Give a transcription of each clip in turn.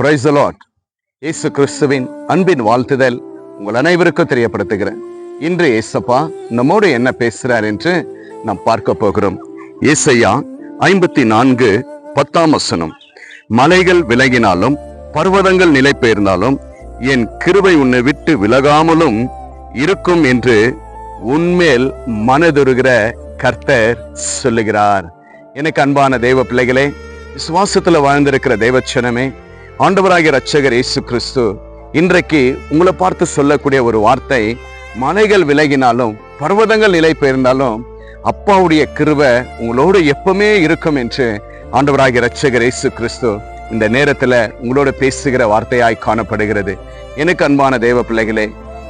Price lot இயேசு கிறிஸ்துவின் அன்பின் வாழ்த்துதல் உங்கள் அனைவருக்கும் தெரியப்படுத்துகிறேன். இன்று ஏசப்பா நம்மோடு என்ன பேசுறார் என்று நாம் பார்க்க போகிறோம். ஏசையா ஐம்பத்தி நான்கு பத்தாம் வசனம். மலைகள் விலகினாலும் பர்வதங்கள் நிலை பெயர்ந்தாலும் என் கிருபை உன்னை விட்டு விலகாமலும் இருக்கும் என்று உன்மேல் மனதுருகிற கர்த்தர் சொல்லுகிறார். எனக்கு அன்பான தெய்வ பிள்ளைகளே விசுவாசத்தில் வாழ்ந்திருக்கிற தெய்வச்சனமே ஆண்டவராகிய ரட்சகர் இயேசு கிறிஸ்து இன்றைக்கு உங்களை பார்த்து சொல்லக்கூடிய ஒரு வார்த்தை மலைகள் விலகினாலும் பர்வதங்கள் நிலை பெயர்ந்தாலும் அப்பாவுடைய கிருவை உங்களோடு எப்பவுமே இருக்கும் என்று ஆண்டவராகிய ரட்சகர் இயேசு கிறிஸ்து இந்த நேரத்துல உங்களோட பேசுகிற வார்த்தையாய் காணப்படுகிறது. எனக்கு அன்பான தேவ பிள்ளைகளே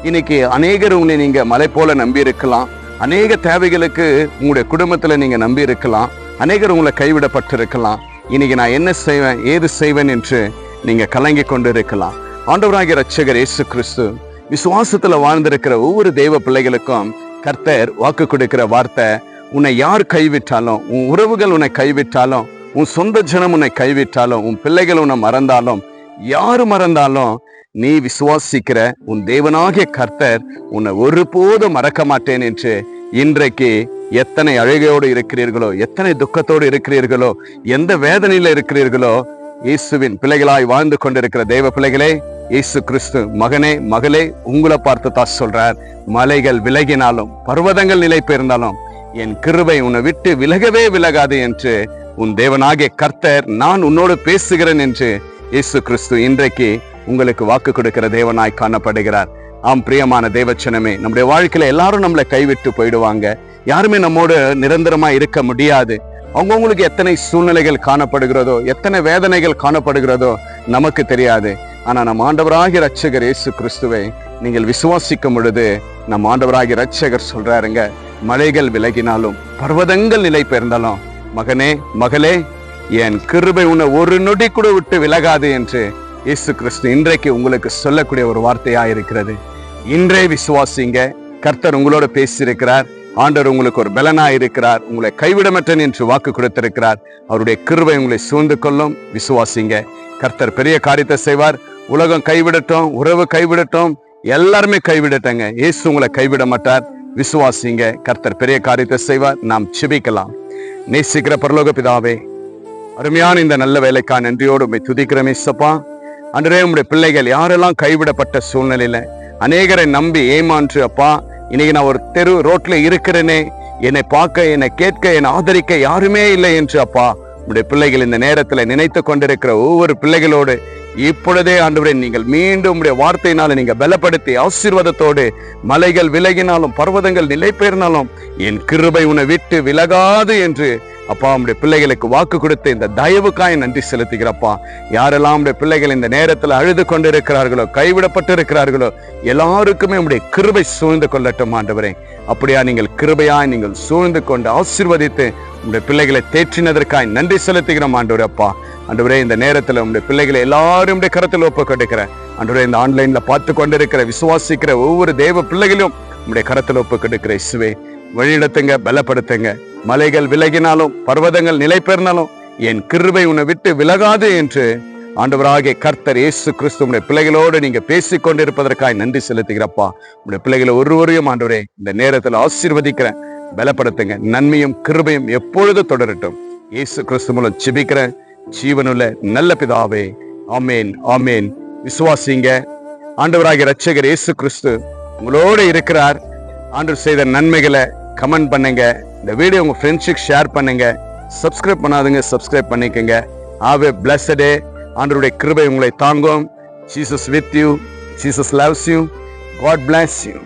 இன்னைக்கு அநேகர் உங்களை நீங்க மலை போல நம்பி இருக்கலாம். அநேக தேவைகளுக்கு உங்களுடைய குடும்பத்துல நீங்க நம்பி இருக்கலாம். அநேகர் உங்களை கைவிடப்பட்டிருக்கலாம். இன்னைக்கு நான் என்ன செய்வேன் ஏது செய்வேன் என்று நீங்க கலங்கி கொண்டு இருக்கலாம் ஆண்டவராகிய ரட்சகர் இயேசு கிறிஸ்து விசுவாசத்துல வாழ்ந்திருக்கிற ஒவ்வொரு தெய்வ பிள்ளைகளுக்கும் கர்த்தர் வாக்கு கொடுக்கிற வார்த்தை உன்னை யார் கைவிட்டாலும் உன் உறவுகள் உன்னை கைவிட்டாலும் உன் சொந்த ஜனம் உன்னை கைவிட்டாலும் உன் பிள்ளைகள் உன்னை மறந்தாலும் யாரு மறந்தாலும் நீ விசுவாசிக்கிற உன் தேவனாகிய கர்த்தர் உன்னை ஒருபோதும் மறக்க மாட்டேன் என்று இன்றைக்கு எத்தனை அழுகையோடு இருக்கிறீர்களோ எத்தனை துக்கத்தோடு இருக்கிறீர்களோ எந்த வேதனையில இருக்கிறீர்களோ இயேசுவின் பிள்ளைகளாய் வாழ்ந்து கொண்டிருக்கிற தேவ பிள்ளைகளே இயேசு கிறிஸ்து மகனே மகளே உங்களை பார்த்து தான் சொல்றார் மலைகள் விலகினாலும் பர்வதங்கள் நிலை பெயர்ந்தாலும் என் கிருவை உன்னை விட்டு விலகவே விலகாது என்று உன் தேவனாகிய கர்த்தர் நான் உன்னோடு பேசுகிறேன் என்று இயேசு கிறிஸ்து இன்றைக்கு உங்களுக்கு வாக்கு கொடுக்கிற தேவனாய் காணப்படுகிறார். ஆம் பிரியமான தேவச்சனமே நம்முடைய வாழ்க்கையில எல்லாரும் நம்மளை கைவிட்டு போயிடுவாங்க. யாருமே நம்மோடு நிரந்தரமா இருக்க முடியாது. அவங்கவுங்களுக்கு எத்தனை சூழ்நிலைகள் காணப்படுகிறதோ எத்தனை வேதனைகள் காணப்படுகிறதோ நமக்கு தெரியாது. ஆனால் நம் ஆண்டவராகிய ரட்சகர் இயேசு கிறிஸ்துவை நீங்கள் விசுவாசிக்கும் பொழுது நம் ஆண்டவராகிய ரட்சகர் சொல்றாருங்க மலைகள் விலகினாலும் பர்வதங்கள் நிலை பெயர்ந்தாலும் மகனே மகளே என் கிருபை உன்னை ஒரு நொடி கூட விட்டு விலகாது என்று இயேசு கிறிஸ்து இன்றைக்கு உங்களுக்கு சொல்லக்கூடிய ஒரு வார்த்தையா இருக்கிறது இன்றே விசுவாசிங்க. கர்த்தர் உங்களோட பேசியிருக்கிறார். ஆண்டவர் உங்களுக்கு ஒரு பலனா இருக்கிறார். உங்களை கைவிடமற்றன் என்று வாக்கு கொடுத்திருக்கிறார். அவருடைய கிருவை உங்களை சூழ்ந்து கொள்ளும். விசுவாசிங்க. கர்த்தர் பெரிய காரியத்தை செய்வார். உலகம் கைவிடட்டும் உறவு கைவிடட்டும் எல்லாருமே கைவிடட்டங்க. இயேசு உங்களை கைவிட மாட்டார் விசுவாசிங்க. கர்த்தர் பெரிய காரியத்தை செய்வார். நாம் சிபிக்கலாம். நேசிக்கிற பரலோக பிதாவே அருமையான இந்த நல்ல வேலைக்கா நன்றியோடு உண்மை துதிக்கிறமே சப்பா அன்றே உங்களுடைய பிள்ளைகள் யாரெல்லாம் கைவிடப்பட்ட சூழ்நிலையில அநேகரை நம்பி ஏமாற்று அப்பா இன்னைக்கு நான் ஒரு தெரு ரோட்ல இருக்கிறேனே. என்னை பார்க்க என்னை கேட்க என்னை ஆதரிக்க யாருமே இல்லை என்று அப்பா. உங்களுடைய பிள்ளைகள் இந்த நேரத்தில் நினைத்து கொண்டிருக்கிற ஒவ்வொரு பிள்ளைகளோடு இப்பொழுதே ஆண்டவரே நீங்கள் மீண்டும் உடைய வார்த்தையினால நீங்க பலப்படுத்தி ஆசீர்வாதத்தோடு மலைகள் விலகினாலும் பர்வதங்கள் நிலை பெயர்னாலும் என் கிருபை உன்னை விட்டு விலகாது என்று அப்பா உடைய பிள்ளைகளுக்கு வாக்கு கொடுத்து இந்த தயவுக்காய் நன்றி செலுத்துகிறப்பா. யாரெல்லாம் உடைய பிள்ளைகள் இந்த நேரத்தில் அழுது கொண்டு இருக்கிறார்களோ கைவிடப்பட்டு இருக்கிறார்களோ எல்லாருக்குமே உடைய கிருபை சூழ்ந்து கொள்ளட்டும் ஆண்டவரே. அப்படியா நீங்கள் கிருபையாய் நீங்கள் சூழ்ந்து கொண்டு ஆசிர்வதித்து உடைய பிள்ளைகளை தேற்றினதற்காய் நன்றி செலுத்துகிறோம் ஆண்டவரே அப்பா. ஆண்டவரே இந்த நேரத்தில் உடைய பிள்ளைகளை எல்லாரும் உடைய கரத்தில் ஒப்பு கொடுக்கிறேன் ஆண்டவரே இந்த ஆன்லைன்ல பார்த்து கொண்டிருக்கிற விசுவாசிக்கிற ஒவ்வொரு தேவ பிள்ளைகளையும் உடைய கரத்தில் ஒப்பு கொடுக்கிற இசுவே வழிநடத்துங்க பலப்படுத்துங்க. மலைகள் விலகினாலும் பர்வதங்கள் நிலை பெறினாலும் என் கிருபை உன்னை விட்டு விலகாது என்று ஆண்டவராகிய கர்த்தர் இயேசு உடைய பிள்ளைகளோடு நீங்க பேசிக் கொண்டிருப்பதற்காக நன்றி செலுத்துகிறப்பா. உடைய பிள்ளைகளை ஒருவரையும் ஆண்டவரே இந்த நேரத்தில் ஆசீர்வதிக்கிறேன். பலப்படுத்துங்க. நன்மையும் கிருபையும் எப்பொழுது தொடரட்டும். இயேசு கிறிஸ்து மூலம் சிபிக்கிறேன் ஜீவனுள்ள நல்ல பிதாவே ஆமேன் ஆமேன். விசுவாசிங்க. ஆண்டவராகிய ரட்சகர் இயேசு கிறிஸ்து உங்களோடு இருக்கிறார். ஆண்டு செய்த நன்மைகளை கமெண்ட் பண்ணுங்க. இந்த வீடியோ உங்க ஃப்ரெண்ட்ஸுக்கு ஷேர் பண்ணுங்க. சப்ஸ்கிரைப் பண்ணாதுங்க சப்ஸ்கிரைப் பண்ணிக்கோங்க. ஆவே பிளஸடே ஆண்டருடைய கிருபை உங்களை தாங்கும். Jesus with you Jesus loves you God bless you